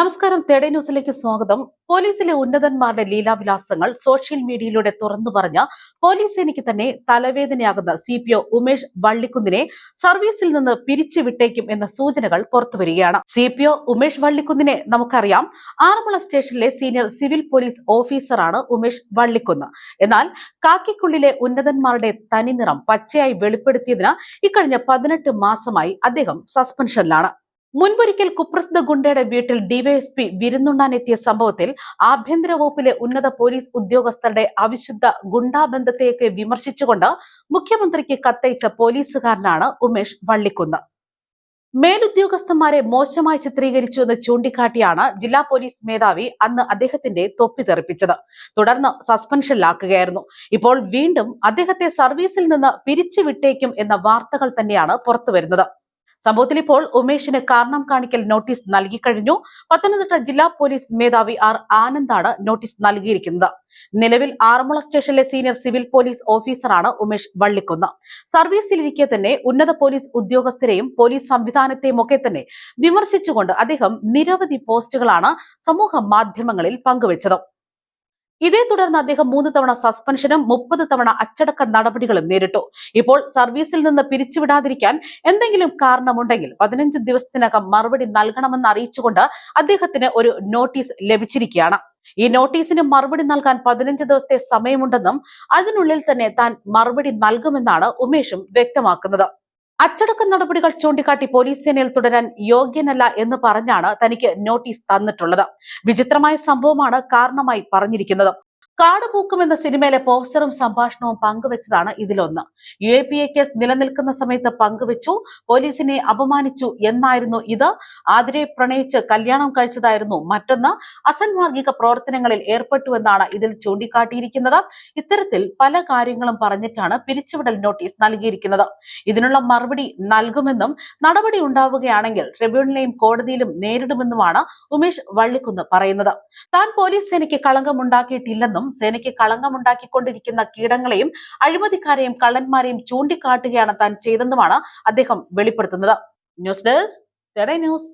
നമസ്കാരം. തേടേ ന്യൂസിലേക്ക് സ്വാഗതം. പോലീസിലെ ഉന്നതന്മാരുടെ ലീലാവിലാസങ്ങൾ സോഷ്യൽ മീഡിയയിലൂടെ തുറന്നു പറഞ്ഞ പോലീസ് സേനയ്ക്ക് തന്നെ തലവേദനയാകുന്ന സി പി ഒ ഉമേഷ് വള്ളിക്കുന്നിനെ സർവീസിൽ നിന്ന് പിരിച്ചുവിട്ടേക്കും എന്ന സൂചനകൾ പുറത്തുവരികയാണ് സി പി ഒ ഉമേഷ് വള്ളിക്കുന്നിനെ നമുക്കറിയാം. ആറന്മുള സ്റ്റേഷനിലെ സീനിയർ സിവിൽ പോലീസ് ഓഫീസറാണ് ഉമേഷ് വള്ളിക്കുന്ന്. എന്നാൽ കാക്കിക്കുള്ളിലെ ഉന്നതന്മാരുടെ തനിനിറം പച്ചയായി വെളിപ്പെടുത്തിയതിന് ഇക്കഴിഞ്ഞ പതിനെട്ട് മാസമായി അദ്ദേഹം സസ്പെൻഷനിലാണ്. മുൻപൊരിക്കൽ കുപ്രസിദ്ധ ഗുണ്ടയുടെ വീട്ടിൽ ഡിവൈഎസ്പി വിരുന്നുണ്ണാനെത്തിയ സംഭവത്തിൽ ആഭ്യന്തര വകുപ്പിലെ ഉന്നത പോലീസ് ഉദ്യോഗസ്ഥരുടെ അവിശുദ്ധ ഗുണ്ടാബന്ധത്തെയൊക്കെ വിമർശിച്ചുകൊണ്ട് മുഖ്യമന്ത്രിക്ക് കത്തയച്ച പോലീസുകാരനാണ് ഉമേഷ് വള്ളിക്കുന്ന്. മേലുദ്യോഗസ്ഥന്മാരെ മോശമായി ചിത്രീകരിച്ചു എന്ന് ചൂണ്ടിക്കാട്ടിയാണ് ജില്ലാ പോലീസ് മേധാവി അന്ന് അദ്ദേഹത്തിന്റെ തൊപ്പി തെറിപ്പിച്ചത്. തുടർന്ന് സസ്പെൻഷനിലാക്കുകയായിരുന്നു. ഇപ്പോൾ വീണ്ടും അദ്ദേഹത്തെ സർവീസിൽ നിന്ന് പിരിച്ചുവിട്ടേക്കും എന്ന വാർത്തകൾ തന്നെയാണ് പുറത്തുവരുന്നത്. സംഭവത്തിൽ ഇപ്പോൾ ഉമേഷിന് കാരണം കാണിക്കൽ നോട്ടീസ് നൽകിക്കഴിഞ്ഞു പത്തനംതിട്ട ജില്ലാ പോലീസ് മേധാവി ആർ ആനന്ദാണ് നോട്ടീസ് നൽകിയിരിക്കുന്നത്. നിലവിൽ ആറന്മുള സ്റ്റേഷനിലെ സീനിയർ സിവിൽ പോലീസ് ഓഫീസറാണ് ഉമേഷ് വള്ളിക്കുന്ന്. സർവീസിലിരിക്കെ തന്നെ ഉന്നത പോലീസ് ഉദ്യോഗസ്ഥരെയും പോലീസ് സംവിധാനത്തെയും ഒക്കെ തന്നെ വിമർശിച്ചുകൊണ്ട് അദ്ദേഹം നിരവധി പോസ്റ്റുകളാണ് സമൂഹ മാധ്യമങ്ങളിൽ പങ്കുവച്ചത്. ഇതേ തുടർന്ന് അദ്ദേഹം മൂന്ന് തവണ സസ്പെൻഷനും മുപ്പത് തവണ അച്ചടക്ക നടപടികളും നേരിട്ടു. ഇപ്പോൾ സർവീസിൽ നിന്ന് പിരിച്ചുവിടാതിരിക്കാൻ എന്തെങ്കിലും കാരണമുണ്ടെങ്കിൽ പതിനഞ്ച് ദിവസത്തിനകം മറുപടി നൽകണമെന്ന് അറിയിച്ചുകൊണ്ട് അദ്ദേഹത്തിന് ഒരു നോട്ടീസ് ലഭിച്ചിരിക്കുകയാണ്. ഈ നോട്ടീസിന് മറുപടി നൽകാൻ പതിനഞ്ച് ദിവസത്തെ സമയമുണ്ടെന്നും അതിനുള്ളിൽ തന്നെ താൻ മറുപടി നൽകുമെന്നാണ് ഉമേഷും വ്യക്തമാക്കുന്നത്. അച്ചടക്ക നടപടികൾ ചൂണ്ടിക്കാട്ടി പോലീസ് സേനയിൽ തുടരാൻ യോഗ്യനല്ല എന്ന് പറഞ്ഞാണ് തനിക്ക് നോട്ടീസ് തന്നിട്ടുള്ളത്. വിചിത്രമായ സംഭവമാണ് കാരണമായി പറഞ്ഞിരിക്കുന്നത്. കാട് പൂക്കും എന്ന സിനിമയിലെ പോസ്റ്ററും സംഭാഷണവും പങ്കുവച്ചതാണ് ഇതിലൊന്ന്. U A P A case നിലനിൽക്കുന്ന സമയത്ത് പങ്കുവച്ചു പോലീസിനെ അപമാനിച്ചു എന്നായിരുന്നു ഇത്. ആതിരെ പ്രണയിച്ച് കല്യാണം കഴിച്ചതായിരുന്നു മറ്റൊന്ന്. അസന്മാർഗിക പ്രവർത്തനങ്ങളിൽ ഏർപ്പെട്ടുവെന്നാണ് ഇതിൽ ചൂണ്ടിക്കാട്ടിയിരിക്കുന്നത്. ഇത്തരത്തിൽ പല കാര്യങ്ങളും പറഞ്ഞിട്ടാണ് പിരിച്ചുവിടൽ നോട്ടീസ് നൽകിയിരിക്കുന്നത്. ഇതിനുള്ള മറുപടി നൽകുമെന്നും നടപടി ഉണ്ടാവുകയാണെങ്കിൽ ട്രിബ്യൂണലിലെയും കോടതിയിലും നേരിടുമെന്നുമാണ് ഉമേഷ് വള്ളിക്കുന്ന് പറയുന്നത്. താൻ പോലീസ് സേനയ്ക്ക് കളങ്കമുണ്ടാക്കിയിട്ടില്ലെന്നും സേനയ്ക്ക് കളങ്കമുണ്ടാക്കിക്കൊണ്ടിരിക്കുന്ന കീടങ്ങളെയും അഴിമതിക്കാരെയും കള്ളന്മാരെയും ചൂണ്ടിക്കാട്ടുകയാണ് താൻ ചെയ്തെന്നുമാണ് അദ്ദേഹം വെളിപ്പെടുത്തുന്നത്. News desk news.